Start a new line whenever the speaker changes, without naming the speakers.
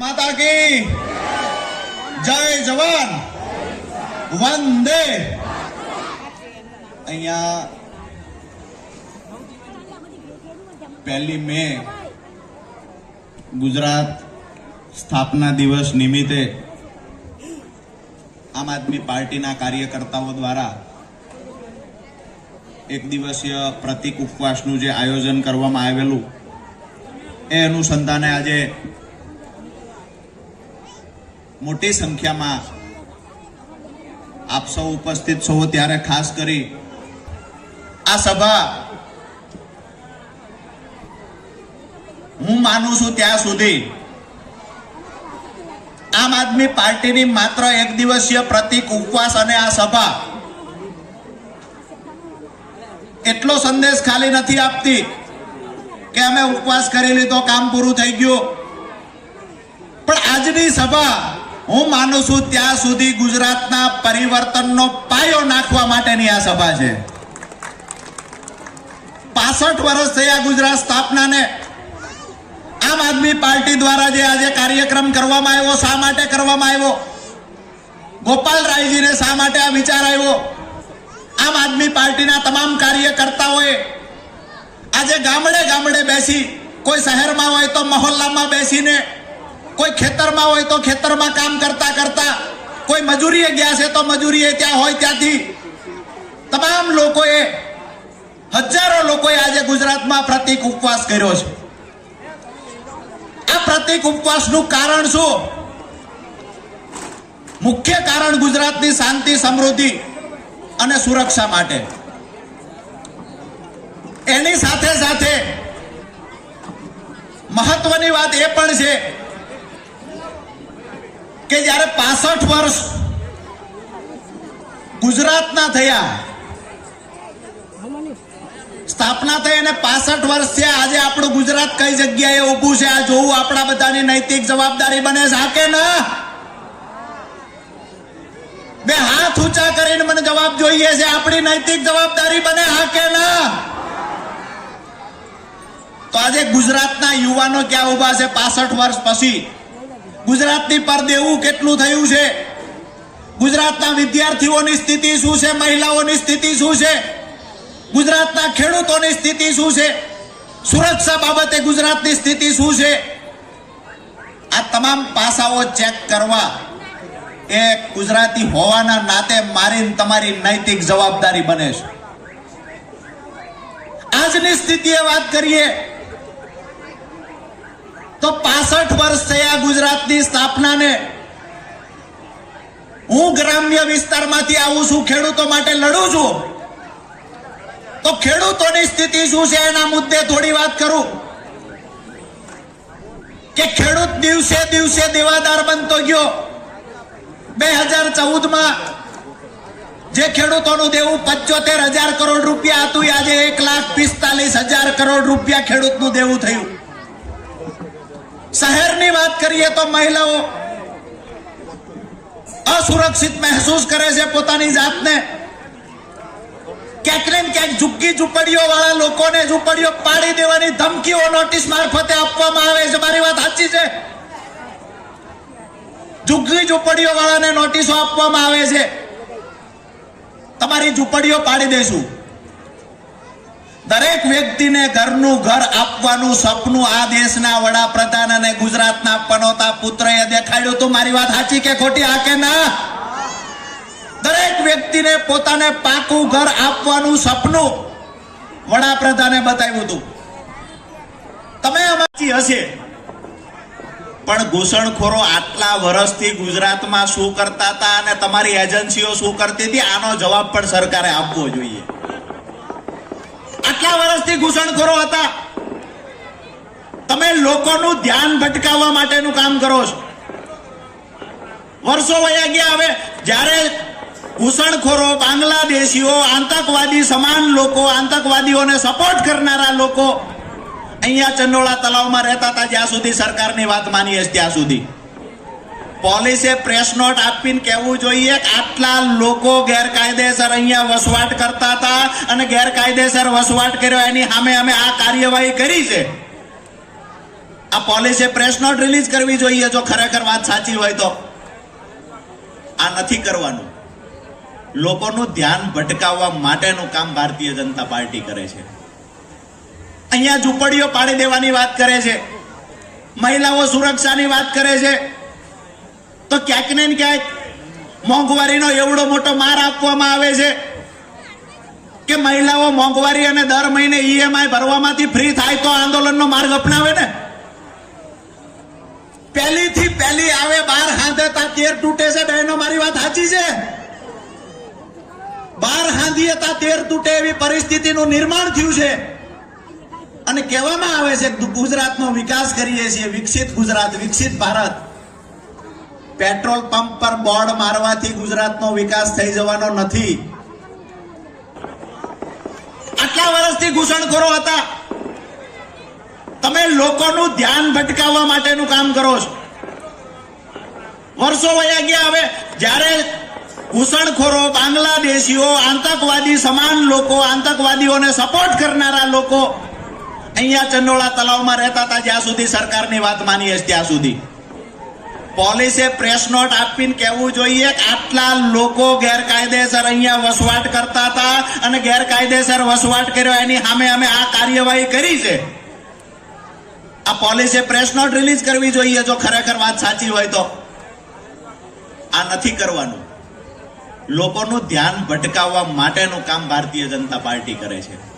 માતા કી જય જવાન. વંદે. અહીંયા પહેલી મે ગુજરાત સ્થાપના દિવસ નિમિત્તે આમ આદમી પાર્ટીના કાર્યકર્તાઓ દ્વારા એક દિવસીય પ્રતિક ઉપવાસનું જે આયોજન કરવામાં આવેલું, એ અનુસંધાને આજે મોટી સંખ્યામાં આપ સૌ ઉપસ્થિત છો ત્યારે ખાસ કરી આ સભા હું માનું છું ત્યાં સુધી આમ આદમી પાર્ટીની માત્ર એક દિવસીય પ્રતિક ઉપવાસ અને આ સભા એટલો સંદેશ ખાલી નથી આપતી કે અમે ઉપવાસ કરી લીધો, કામ પૂરું થઈ ગયું. પણ આજની સભા હું માનું છું ત્યાં સુધી ગુજરાતના પરિવર્તનનો પાયો નાખવા માટેની આ સભા છે. પાસઠ વર્ષ થયા ગુજરાત સ્થાપનાને. આમ આદમી પાર્ટી દ્વારા જે આજે કાર્યક્રમ કરવામાં આવ્યો, શા માટે કરવામાં આવ્યો? ગોપાલ રાયજીને શા માટે આ વિચાર આવ્યો? આમ આદમી પાર્ટીના તમામ કાર્યકર્તાઓએ આજે ગામડે ગામડે બેસી, કોઈ શહેરમાં હોય તો મહોલ્લામાં બેસીને કોઈ ખેતરમાં હોય તો ખેતરમાં કામ કરતા કરતા કોઈ મજૂરીએ ગયા છે તો મજૂરીએ ત્યાં હોય ત્યાંથી. તમામ લોકોએ, હજારો લોકોએ આજે ગુજરાતમાં પ્રતિક ઉપવાસ કર્યો છે. આ પ્રતિક ઉપવાસનું કારણ શું? મુખ્ય કારણ ગુજરાતની શાંતિ, સમૃદ્ધિ અને સુરક્ષા માટે. એની સાથે સાથે મહત્વની વાત એ પણ છે કે જ્યારે પાસઠ વર્ષ ગુજરાતના થયા, સ્થાપના થઈ અને પાસઠ વર્ષ થયા, આજે આપણું ગુજરાત કઈ જગ્યાએ ઊભું છે? આ જોવું આપણા બધાની નૈતિક જવાબદારી બને છે, હા કે ના? બે હાથ ઊંચા કરીને મને જવાબ જોઈએ છે, આપણી નૈતિક જવાબદારી બને, હા કે ના? તો આજે ગુજરાતના યુવાનો ક્યાં ઊભા છે? પાસઠ વર્ષ પછી ગુજરાતની પર દેવું કેટલું થયું છે? ગુજરાતના વિદ્યાર્થીઓની સ્થિતિ શું છે? મહિલાઓની સ્થિતિ શું છે? ગુજરાતના ખેડૂતોની સ્થિતિ શું છે? સુરક્ષા બાબતે ગુજરાતની સ્થિતિ શું છે? આ તમામ પાસાઓ ચેક કરવા. એ ગુજરાતી હોવાના નાતે મારીને તમારી નૈતિક જવાબદારી બને છે. આજની સ્થિતિએ વાત કરીએ. તો પાસઠ વર્ષ થયા ગુજરાતની સ્થાપનાને. હું ગ્રામ્ય વિસ્તારમાંથી આવું છું, ખેડૂતો માટે લડું છું. તો ખેડૂતોની સ્થિતિ શું છે? એના મુદ્દે થોડી વાત કરું. કે ખેડૂત દિવસે દિવસે દેવાદાર બનતો ગયો. બે હજાર ચૌદમાં જે ખેડૂતોનું દેવું પંચોતેર હજાર કરોડ રૂપિયા હતું આજે એક લાખ પિસ્તાલીસ હજાર કરોડ રૂપિયા ખેડૂતનું દેવું થયું. શહેરની વાત કરીએ તો મહિલાઓ અસુરક્ષિત મહેસૂસ કરે છે પોતાની જાતને. ક્યાંક ને ક્યાંક ઝુગ્ગી ઝુંપડીઓ વાળા લોકોને ઝૂંપડીઓ પાડી દેવાની ધમકીઓ નોટિસ મારફતે આપવામાં આવે છે. મારી વાત સાચી છે? ઝુગ્ગી ઝુંપડીઓ વાળાને નોટિસો આપવામાં આવે છે. તમારી ઝૂંપડીઓ પાડી દેશું દરેક વ્યક્તિને ઘરનું ઘર આપવાનું સપનું આ દેશના વડાપ્રધાન અને ગુજરાતના પનોતા પુત્રએ દેખાડ્યું. હતું મારી વાત સાચી કે ખોટી? આ કે ના? દરેક વ્યક્તિને પોતાને પાકું ઘર આપવાનું સપનું વડાપ્રધાને બતાવ્યું હતું. તમે અમારી હશે. પણ ઘૂસણખોરો આટલા વર્ષથી ગુજરાતમાં શું કરતા હતા અને તમારી એજન્સીઓ શું કરતી હતી? આનો જવાબ પણ સરકારે આપવો જોઈએ. વર્ષથી ઘૂસણખોરો હતા. તમે લોકોનું ધ્યાન ભટકાવવા માટેનું કામ કરો છો. વર્ષો વયા ગયા, હવે જ્યારે ઘૂસણખોરો, બાંગ્લાદેશીઓ, આતંકવાદી, સમાન લોકો, આતંકવાદીઓને સપોર્ટ કરનારા લોકો અહીંયા ચંડોળા તલાવમાં રહેતા હતા, જ્યાં સુધી સરકારની વાત માનીએ ત્યાં સુધી. પોલીસે પ્રેસ નોટ આપીને કહેવું જોઈએ કે આટલા લોકો ગેરકાયદેસર અહીંયા વસવાટ કરતા હતા અને ગેરકાયદેસર વસવાટ કર્યો. એની સામે અમે આ કાર્યવાહી કરી છે. આ પોલીસે પ્રેસ નોટ રિલીઝ કરવી જોઈએ જો ખરેખર વાત સાચી હોય તો. આ નથી કરવાનું. લોકોનું ધ્યાન ભટકાવવા માટેનું કામ ભારતીય જનતા પાર્ટી કરે છે. અહીંયા ઝૂંપડીઓ પાડી દેવાની વાત કરે છે. મહિલાઓ સુરક્ષાની વાત કરે છે. તો ક્યાંક ને ક્યાંક મોંઘવારીનો એવડો મોટો માર આપવામાં આવે છે કે મહિલાઓ મોંઘવારી અને દર મહિને ઈએમઆઈ ભરવામાંથી ફ્રી થાય તો આંદોલનનો માર્ગ અપનાવે ને? પહેલી થી પહેલી આવે બાર હાંધે તા તેર તૂટે છે બહેનો મારી વાત સાચી છે? બાર હાંધીએ તા તેર તૂટે એવી પરિસ્થિતિનું નિર્માણ થયું છે. અને કહેવામાં આવે છે ગુજરાતનો વિકાસ કરીએ છીએ, વિકસિત ગુજરાત, વિકસિત ભારત. પેટ્રોલ પંપ પર બોર્ડ મારવાથી ગુજરાતનો વિકાસ થઈ જવાનો નથી. આટલા વર્ષથી ઘૂસણખોરો હતા. તમે લોકોનું ધ્યાન ભટકાવવા માટેનું કામ કરો છો. વર્ષો વયા ગયા, હવે જ્યારે ઘૂસણખોરો, બાંગ્લાદેશીઓ, આતંકવાદી, સમાન લોકો, આતંકવાદીઓને સપોર્ટ કરનારા લોકો અહીંયા ચંડોળા તલાવમાં રહેતા હતા, જ્યાં સુધી સરકારની વાત માની હશે ત્યાં સુધી. પોલીસે પ્રેસ નોટ આપીને કહેવું જોઈએ કે આટલા લોકો ગેરકાયદેસર અહીંયા વસવાટ કરતા હતા અને ગેરકાયદેસર વસવાટ કર્યો. એની સામે અમે આ કાર્યવાહી કરી છે. આ પોલીસે પ્રેસ નોટ રિલીઝ કરવી જોઈએ જો ખરેખર વાત સાચી હોય તો. આ નથી કરવાનું. લોકોનું ધ્યાન ભટકાવવા માટેનું કામ ભારતીય જનતા પાર્ટી કરે છે.